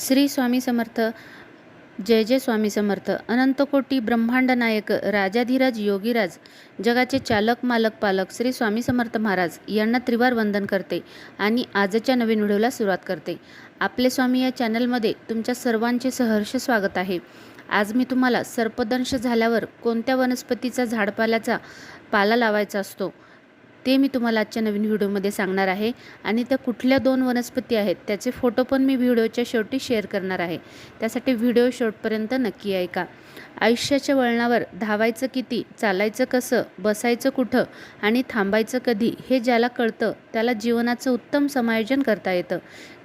श्री स्वामी समर्थ जय जय स्वामी समर्थ अनंतकोटी ब्रह्मांड नायक राजाधिराज योगीराज जगाचे चालक मालक पालक श्री स्वामी समर्थ महाराज यांना त्रिवार वंदन करते आणि आजच्या नवीन व्हिडिओला सुरुवात करते. आपले स्वामी या चॅनलमध्ये तुमच्या सर्वांचे सहर्ष स्वागत आहे. आज मी तुम्हाला सर्पदंश झाल्यावर कोणत्या वनस्पतीचा झाडपाल्याचा पाला लावायचा असतो? ते मी तुम्हाला आजच्या नवीन व्हिडिओमध्ये सांगणार आहे. आणि त्या कुठल्या दोन वनस्पती आहेत त्याचे फोटो पण मी व्हिडिओच्या शेवटी शेअर करणार आहे. त्यासाठी व्हिडिओ शेवटपर्यंत नक्की ऐका. आयुष्याच्या वळणावर धावायचं किती चालायचं कसं बसायचं कुठं आणि थांबायचं कधी हे ज्याला कळतं त्याला जीवनाचं उत्तम समायोजन करता येतं.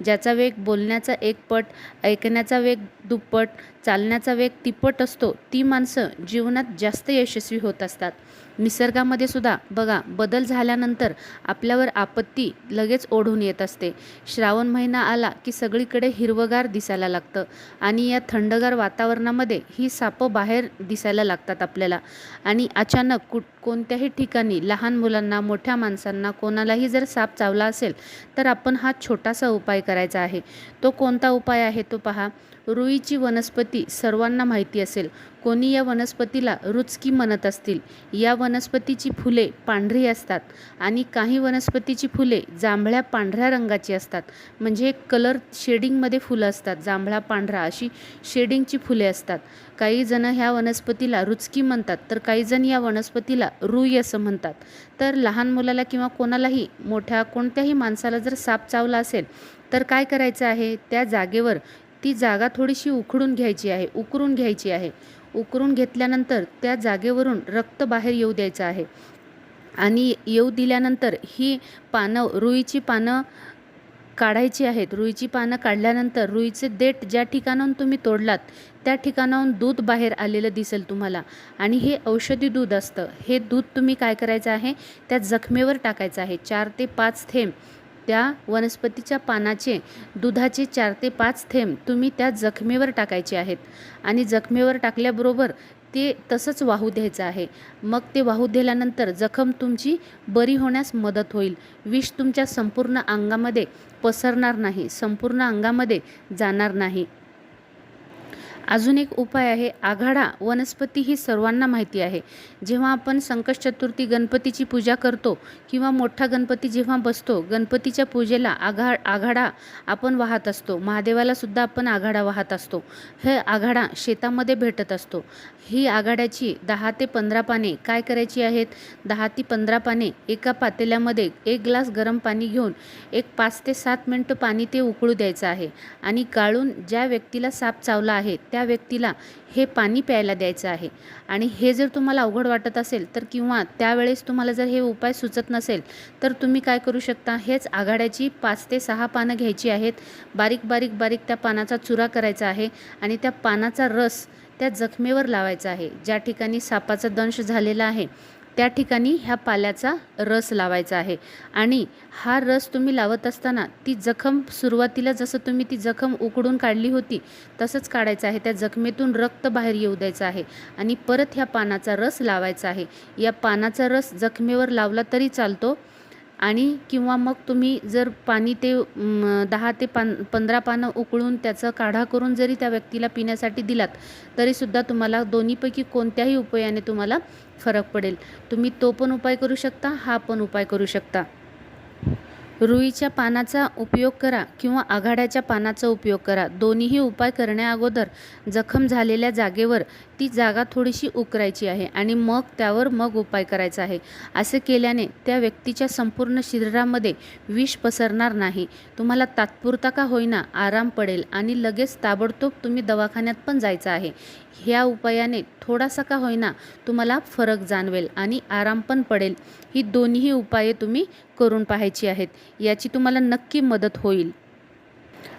ज्याचा वेग बोलण्याचा एक पट ऐकण्याचा वेग दुप्पट चालण्याचा वेग तिप्पट असतो ती माणसं जीवनात जास्त यशस्वी होत असतात. निसर्गामध्ये सुद्धा बघा बदल झाल्यानंतर आपल्यावर आपत्ती लगेच ओढून येत असते. श्रावण महिना आला की सगळीकडे हिरवगार दिसायला लागतं आणि या थंडगार वातावरणामध्ये ही सापं बाहेर दिसायला लागतात आपल्याला. आणि अचानक कुठ कोणत्याही ठिकाणी लहान मुलांना मोठ्या माणसांना कोणालाही जर साप चावला असेल तर आपण हा छोटासा उपाय करायचा आहे. तो कोणता उपाय आहे तो पहा. रुईची वनस्पती सर्वांना माहिती असेल. कोणी या वनस्पतीला रुचकी म्हणत असतील? या वनस्पतीची फुले पांढरी असतात आणि काही वनस्पतीची फुले जांभळ्या पांढऱ्या रंगाची असतात. म्हणजे कलर शेडिंगमध्ये फुलं असतात जांभळा पांढरा अशी शेडिंगची फुले असतात. काही जण ह्या वनस्पतीला रुचकी म्हणतात तर काही जण या वनस्पतीला रुई असं म्हणतात. तर लहान मुलाला किंवा कोणालाही मोठ्या कोणत्याही माणसाला जर साप चावला असेल तर काय करायचं आहे? त्या जागेवर ती जागा थोडीशी उखडून घ्यायची आहे उकरून घ्यायची आहे. उकरून घेतल्यानंतर त्या जागेवरून रक्त बाहेर येऊ द्यायचं आहे. आणि येऊ दिल्यानंतर ही पानं रुईची पानं काढायची आहेत. रुईची पानं काढल्यानंतर रुईचे देठ ज्या ठिकाणाहून तुम्ही तोडलात त्या ठिकाणाहून दूध बाहेर आलेलं दिसेल तुम्हाला. आणि हे औषधी दूध असतं. हे दूध तुम्ही काय करायचं आहे? त्या जखमेवर टाकायचं आहे. चार ते पाच थेंब त्या वनस्पतीच्या पानाचे दुधाचे चार ते पाच थेंब तुम्ही त्या जखमेवर टाकायचे आहेत. आणि जखमेवर टाकल्याबरोबर ते तसंच वाहू द्यायचं आहे. मग ते वाहू दिल्यानंतर जखम तुमची बरी होण्यास मदत होईल. विष तुमच्या संपूर्ण अंगामध्ये पसरणार नाही संपूर्ण अंगामध्ये जाणार नाही. अजून एक उपाय आहे आघाडा वनस्पती ही सर्वांना माहिती आहे. जेव्हा आपण संकट चतुर्थी गणपतीची पूजा करतो किंवा मोठा गणपती जेव्हा बसतो गणपतीच्या पूजेला आघा आघाडा आपण वाहत असतो. महादेवाला सुद्धा आपण आघाडा वाहत असतो. हे आघाडा शेतामध्ये भेटत असतो. ही आघाड्याची दहा ते पंधरा पाने काय करायची आहेत? दहा ते पंधरा पाने एका पातेल्यामध्ये एक ग्लास गरम पाणी घेऊन एक पाच ते सात मिनटं पाणी ते उकळू द्यायचं आहे. आणि गाळून ज्या व्यक्तीला साप चावला आहे त्या त्या व्यक्तीला हे पाणी प्यायला द्यायचं आहे. आणि हे जर तुम्हाला अवघड वाटत असेल तर किंवा त्यावेळेस तुम्हाला जर हे उपाय सुचत नसेल तर तुम्ही काय करू शकता? हेच आघाड्याची पाच ते सहा पानं घ्यायची आहेत. बारीक बारीक बारीक त्या पानाचा चुरा करायचा आहे आणि त्या पानाचा रस त्या जखमेवर लावायचा आहे. ज्या ठिकाणी सापाचा दंश झालेला आहे त्या ठिकाणी ह्या पाल्याचा रस लावायचा आहे. आणि हा रस तुम्ही लावत असताना ती जखम सुरुवातीला जसं तुम्ही ती जखम उकडून काढली होती तसंच काढायचं आहे. त्या जखमेतून रक्त बाहेर येऊ द्यायचं आहे. आणि परत ह्या पानाचा रस लावायचा आहे. या पानाचा रस जखमेवर लावला तरी चालतो. आणि किंवा मग तुम्ही जर पाणी ते दहा ते पान पंधरा पानं उकळून त्याचं काढा करून जरी त्या व्यक्तीला पिण्यासाठी दिलात तरीसुद्धा तुम्हाला दोन्हीपैकी कोणत्याही उपायाने तुम्हाला फरक पडेल. तुम्ही तो पण उपाय करू शकता हा पण उपाय करू शकता. रुईच्या पानाचा उपयोग करा किंवा आघाड्याच्या पानाचा उपयोग करा. दोन्हीही उपाय करण्याअगोदर जखम झालेल्या जागेवर ती जागा थोडीशी उकरायची आहे आणि मग त्यावर मग उपाय करायचा आहे. असे केल्याने त्या व्यक्तीच्या संपूर्ण शरीरामध्ये विष पसरणार नाही. तुम्हाला तात्पुरता का होईना आराम पडेल आणि लगेच ताबडतोब तुम्ही दवाखान्यात पण जायचं आहे. ह्या उपायाने थोडासा का होईना तुम्हाला फरक जाणवेल आणि आराम पण पडेल. ही दोन्हीही उपाये तुम्ही करून पाहायची आहेत. याची तुम्हाला नक्की मदत होईल.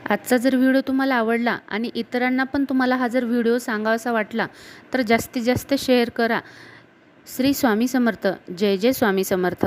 आजचा जर व्हिडिओ तुम्हाला आवडला आणि इतरांना पण तुम्हाला हा जर व्हिडिओ सांगावासा वाटला तर जास्तीत जास्त शेअर करा. श्री स्वामी समर्थ. जय जय स्वामी समर्थ.